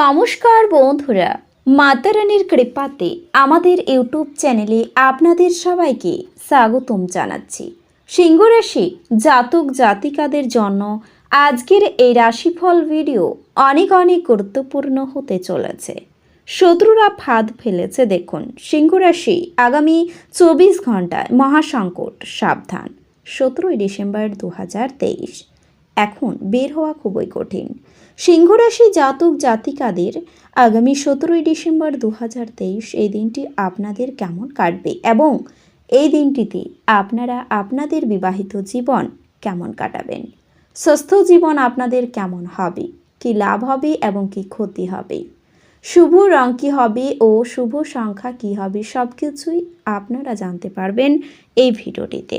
নমস্কার বন্ধুরা, মাতারানির কৃপাতে আমাদের ইউটিউব চ্যানেলে আপনাদের সবাইকে স্বাগতম জানাচ্ছি। সিংহ রাশি জাতক জাতিকাদের জন্য আজকের এই রাশিফল ভিডিও অনেক অনেক গুরুত্বপূর্ণ হতে চলেছে। শত্রুরা ফাঁদ ফেলেছে দেখুন সিংহ রাশি আগামী চব্বিশ ঘন্টায় মহাসংকট, সাবধান। সতেরোই ডিসেম্বর দু হাজার তেইশ, এখন বের হওয়া খুবই কঠিন। সিংহ রাশি জাতক জাতিকাদের আগামী সতেরোই ডিসেম্বর দু হাজার তেইশ এই দিনটি আপনাদের কেমন কাটবে এবং এই দিনটিতে আপনারা আপনাদের বিবাহিত জীবন কেমন কাটাবেন? সুস্থ জীবন আপনাদের কেমন হবে? কি লাভ হবে এবং কি ক্ষতি হবে? শুভ রং কী হবে ও শুভ সংখ্যা কী হবে সব কিছুই আপনারা জানতে পারবেন এই ভিডিওটিতে।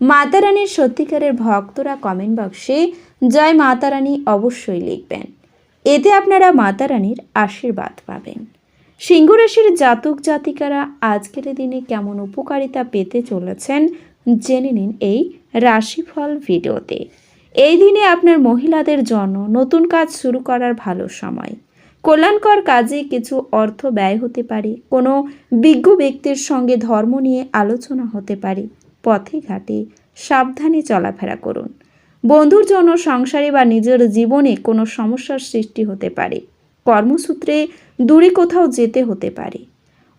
মাতারানীর সত্যিকারের ভক্তরা কমেন্ট বক্সে জয় মাতারানী অবশ্যই লিখবেন। এতে আপনারা মাতারানীর আশীর্বাদ পাবেন। সিংহ রাশির জাতক জাতিকারা আজকের দিনে কেমন উপকারিতা পেতে চলেছেন জেনে নিন এই রাশিফল ভিডিওতে। এই দিনে আপনার মহিলাদের জন্য নতুন কাজ শুরু করার ভালো সময়। কল্যাণকর কাজে কিছু অর্থ ব্যয় হতে পারে, কোনো বিজ্ঞ ব্যক্তির সঙ্গে ধর্ম নিয়ে আলোচনা হতে পারে পথে ঘাটে সাবধানে চলাফেরা করুন। বন্ধুর জন্য সংসারে বা নিজের জীবনে কোনো সমস্যার সৃষ্টি হতে পারে। কর্মসূত্রে দূরে কোথাও যেতে হতে পারে।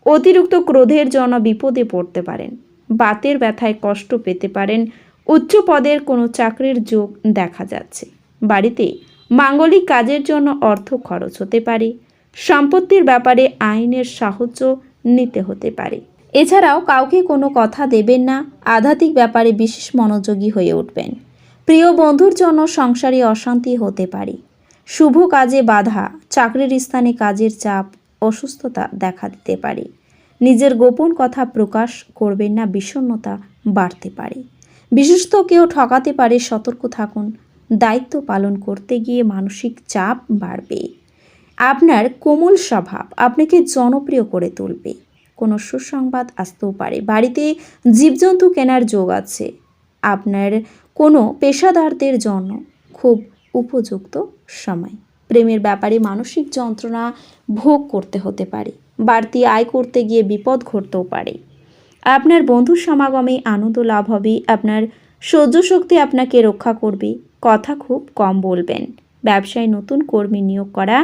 অতিরিক্ত ক্রোধের জন্য বিপদে পড়তে পারেন। বাতের ব্যথায় কষ্ট পেতে পারেন। উচ্চ পদের কোনো চাকরির যোগ দেখা যাচ্ছে। বাড়িতে মাঙ্গলিক কাজের জন্য অর্থ খরচ হতে পারে। সম্পত্তির ব্যাপারে আইনের সাহায্য নিতে হতে পারে। এছাড়াও কাউকে কোনো কথা দেবেন না, আধ্যাত্মিক ব্যাপারে বিশেষ মনোযোগী হয়ে উঠবেন। প্রিয় বন্ধুর জন্য সংসারে অশান্তি হতে পারে। শুভ কাজে বাধা, চাকরির স্থানে কাজের চাপ, অসুস্থতা দেখা দিতে পারে। নিজের গোপন কথা প্রকাশ করবেন না, বিষণ্ণতা বাড়তে পারে। বিশেষত কেউ ঠকাতে পারে, সতর্ক থাকুন। দায়িত্ব পালন করতে গিয়ে মানসিক চাপ বাড়বে। আপনার কোমল স্বভাব আপনাকে জনপ্রিয় করে তুলবে। কোনো সুসংবাদ আসতেও পারে। বাড়িতে জীবজন্তু কেনার যোগ আছে। আপনার কোনো পেশাদারদের জন্য খুব উপযুক্ত সময়। প্রেমের ব্যাপারে মানসিক যন্ত্রণা ভোগ করতে হতে পারে। বাড়তি আয় করতে গিয়ে বিপদ ঘটতেও পারে। আপনার বন্ধুর সমাগমে আনন্দ লাভ হবে, আপনার সহ্য শক্তি আপনাকে রক্ষা করবে। কথা খুব কম বলবেন। ব্যবসায় নতুন কর্মী নিয়োগ করা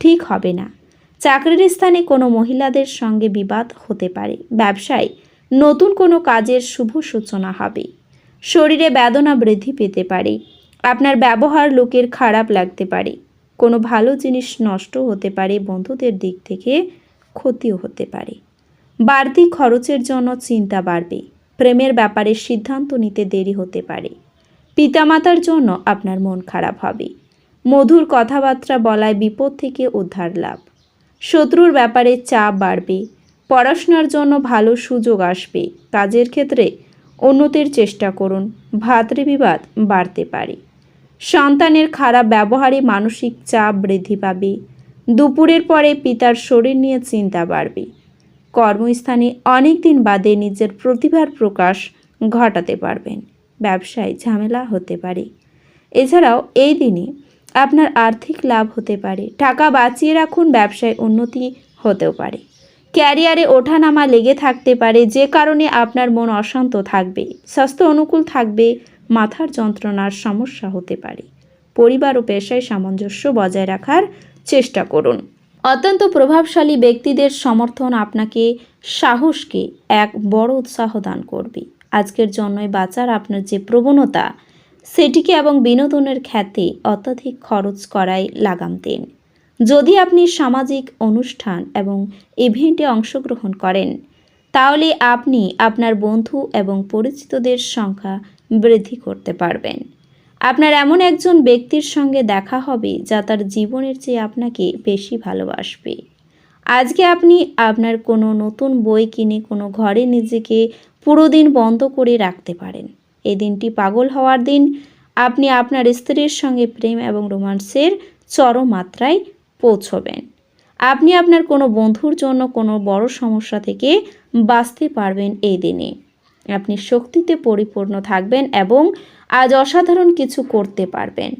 ঠিক হবে না। চাকরির স্থানে কোনো মহিলাদের সঙ্গে বিবাদ হতে পারে। ব্যবসায় নতুন কোনো কাজের শুভ সূচনা হবে। শরীরে বেদনা বৃদ্ধি পেতে পারে। আপনার ব্যবহার লোকের খারাপ লাগতে পারে। কোনো ভালো জিনিস নষ্ট হতে পারে বন্ধুদের দিক থেকে, ক্ষতিও হতে পারে। বাড়তি খরচের জন্য চিন্তা বাড়বে। প্রেমের ব্যাপারে সিদ্ধান্ত নিতে দেরি হতে পারে। পিতামাতার জন্য আপনার মন খারাপ হবে। মধুর কথাবার্তা বলায় বিপদ থেকে উদ্ধার লাভ। শত্রুর ব্যাপারে চাপ বাড়বে, পড়াশোনার জন্য ভালো সুযোগ আসবে, কাজের ক্ষেত্রে উন্নতির চেষ্টা করুন ভাতৃবিবাদ বাড়তে পারে। সন্তানের খারাপ ব্যবহারে মানসিক চাপ বৃদ্ধি পাবে, দুপুরের পরে পিতার শরীর নিয়ে চিন্তা বাড়বে। কর্মস্থানে অনেক দিন বাদে নিজের প্রতিভার প্রকাশ ঘটাতে পারবেন, ব্যবসায় ঝামেলা হতে পারে। এছাড়াও এই দিনে আপনার আর্থিক লাভ হতে পারে। টাকা বাঁচিয়ে রাখুন, ব্যবসায় উন্নতি হতেও পারে। ক্যারিয়ারে ওঠানামা লেগে থাকতে পারে, যে কারণে আপনার মন অশান্ত থাকবে। স্বাস্থ্য অনুকূল থাকবে, মাথার যন্ত্রণার সমস্যা হতে পারে। পরিবার ও পেশায় সামঞ্জস্য বজায় রাখার চেষ্টা করুন। অত্যন্ত প্রভাবশালী ব্যক্তিদের সমর্থন আপনাকে সাহসকে এক বড় উৎসাহ দান করবে। আজকের জন্যই বাঁচার আপনার যে প্রবণতা সেটিকে এবং বিনোদনের খ্যাতি অত্যাধিক খরচ করায় লাগাম দিন। যদি আপনি সামাজিক অনুষ্ঠান এবং ইভেন্টে অংশগ্রহণ করেন, তাহলে আপনি আপনার বন্ধু এবং পরিচিতদের সংখ্যা বৃদ্ধি করতে পারবেন। আপনার এমন একজন ব্যক্তির সঙ্গে দেখা হবে যা তার জীবনের চেয়ে আপনাকে বেশি ভালোবাসবে। আজকে আপনি আপনার কোনো নতুন বই কিনে কোনো ঘরে নিজেকে পুরো দিন বন্ধ করে রাখতে পারেন। এই দিনটি পাগল হওয়ার দিন। আপনি আপনার স্ত্রীর সঙ্গে প্রেম এবং রোমান্সের চরম মাত্রায় পৌঁছবেন। আপনি আপনার কোনো বন্ধুর জন্য কোনো বড় সমস্যা থেকে বাঁচতে পারবেন এই দিনে। আপনি শক্তিতে পরিপূর্ণ থাকবেন এবং আজ অসাধারণ কিছু করতে পারবেন।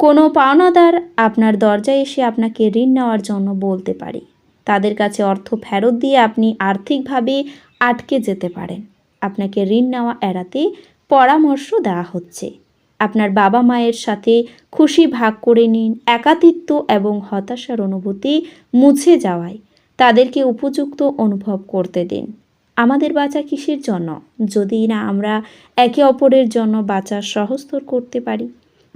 কোনো পাওনাদার আপনার দরজায় এসে আপনাকে ঋণ নেওয়ার জন্য বলতে পারে। তাদের কাছে অর্থ ফেরত দিয়ে আপনি আর্থিকভাবে আটকে যেতে পারেন। আপনাকে ঋণ নেওয়া এড়াতে পরামর্শ দেওয়া হচ্ছে। আপনার বাবা মায়ের সাথে খুশি ভাগ করে নিন একাতিত্ব এবং হতাশার অনুভূতি মুছে যাওয়ায়। তাদেরকে উপযুক্ত অনুভব করতে দিন। আমাদের বাঁচা কিসের জন্য? যদি না আমরা একে অপরের জন্য বাঁচা সহজতর করতে পারি।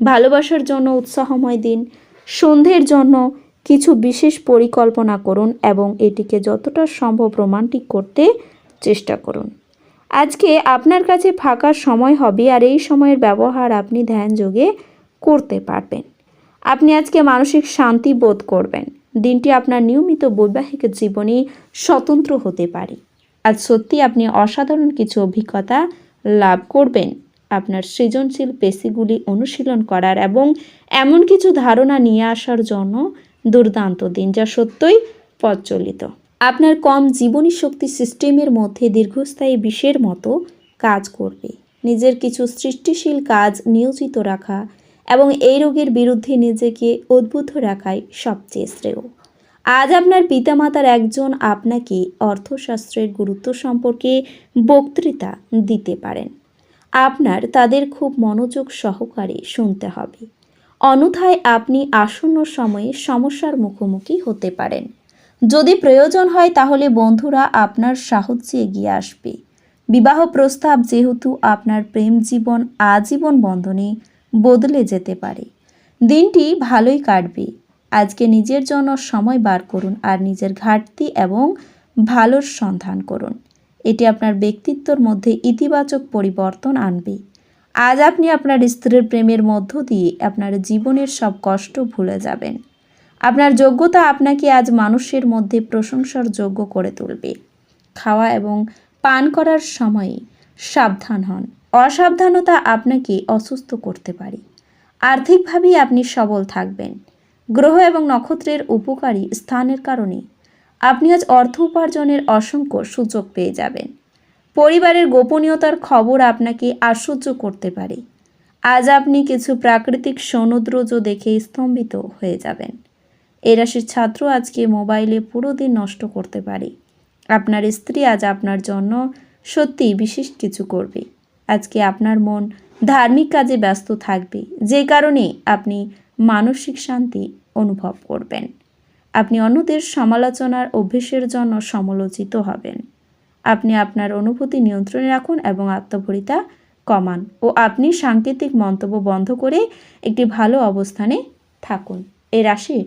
ভালোবাসার জন্য উৎসাহময় দিন। সন্ধ্যের জন্য কিছু বিশেষ পরিকল্পনা করুন এবং এটিকে যতটা সম্ভব রোমান্টিক করতে চেষ্টা করুন। আজকে আপনার কাছে ফাঁকা সময় হবে আর এই সময়ের ব্যবহার আপনি ধ্যান যোগে করতে পারবেন। আপনি আজকে মানসিক শান্তি বোধ করবেন। দিনটি আপনার নিয়মিত বৈবাহিক জীবনে স্বতন্ত্র হতে পারে। আজ সত্যি আপনি অসাধারণ কিছু অভিজ্ঞতা লাভ করবেন। আপনার সৃজনশীল পেশিগুলি অনুশীলন করার এবং এমন কিছু ধারণা নিয়ে আসার জন্য দুর্দান্ত দিন যা সত্যই প্রচলিত। আপনার কম জীবনী শক্তি সিস্টেমের মধ্যে দীর্ঘস্থায়ী বিষের মতো কাজ করবে। নিজের কিছু সৃষ্টিশীল কাজ নিয়োজিত রাখা এবং এই রোগের বিরুদ্ধে নিজেকে উদ্বুদ্ধ রাখাই সবচেয়ে শ্রেয়। আজ আপনার পিতামাতার একজন আপনাকে অর্থশাস্ত্রের গুরুত্ব সম্পর্কে বক্তৃতা দিতে পারেন। আপনার তাদের খুব মনোযোগ সহকারে শুনতে হবে। অন্যথায় আপনি আসন্ন সময়ে সমস্যার মুখোমুখি হতে পারেন। যদি প্রয়োজন হয় তাহলে বন্ধুরা আপনার সাহায্যে এগিয়ে আসবে। বিবাহ প্রস্তাব যেহেতু আপনার প্রেম জীবন, আজীবন বন্ধনে বদলে যেতে পারে। দিনটি ভালোই কাটবে। আজকে নিজের জন্য সময় বার করুন আর নিজের ঘাটতি এবং ভালোর সন্ধান করুন। এটি আপনার ব্যক্তিত্বর মধ্যে ইতিবাচক পরিবর্তন আনবে। আজ আপনি আপনার স্ত্রীর প্রেমের মধ্য দিয়ে আপনার জীবনের সব কষ্ট ভুলে যাবেন। আপনার যোগ্যতা আপনাকে আজ মানুষের মধ্যে প্রশংসার যোগ্য করে তুলবে। খাওয়া এবং পান করার সময়ে সাবধান হন। অসাবধানতা আপনাকে অসুস্থ করতে পারে। আর্থিকভাবেই আপনি সবল থাকবেন। গ্রহ এবং নক্ষত্রের উপকারী স্থানের কারণে আপনি আজ অর্থ উপার্জনের অসংখ্য সুযোগ পেয়ে যাবেন। পরিবারের গোপনীয়তার খবর আপনাকে আশ্চর্য করতে পারে। আজ আপনি কিছু প্রাকৃতিক সমুদ্রজ দেখে স্তম্ভিত হয়ে যাবেন। এ রাশির ছাত্র আজকে মোবাইলে পুরো দিন নষ্ট করতে পারে। আপনার স্ত্রী আজ আপনার জন্য সত্যি বিশেষ কিছু করবে। আজকে আপনার মন ধার্মিক কাজে ব্যস্ত থাকবে, যে কারণে আপনি মানসিক শান্তি অনুভব করবেন। আপনি অন্যদের সমালোচনার অভ্যেসের জন্য সমালোচিত হবেন। আপনি আপনার অনুভূতি নিয়ন্ত্রণে রাখুন এবং আত্মভরিতা কমান ও আপনি সাংকেতিক মন্তব্য বন্ধ করে একটি ভালো অবস্থানে থাকুন। এই রাশির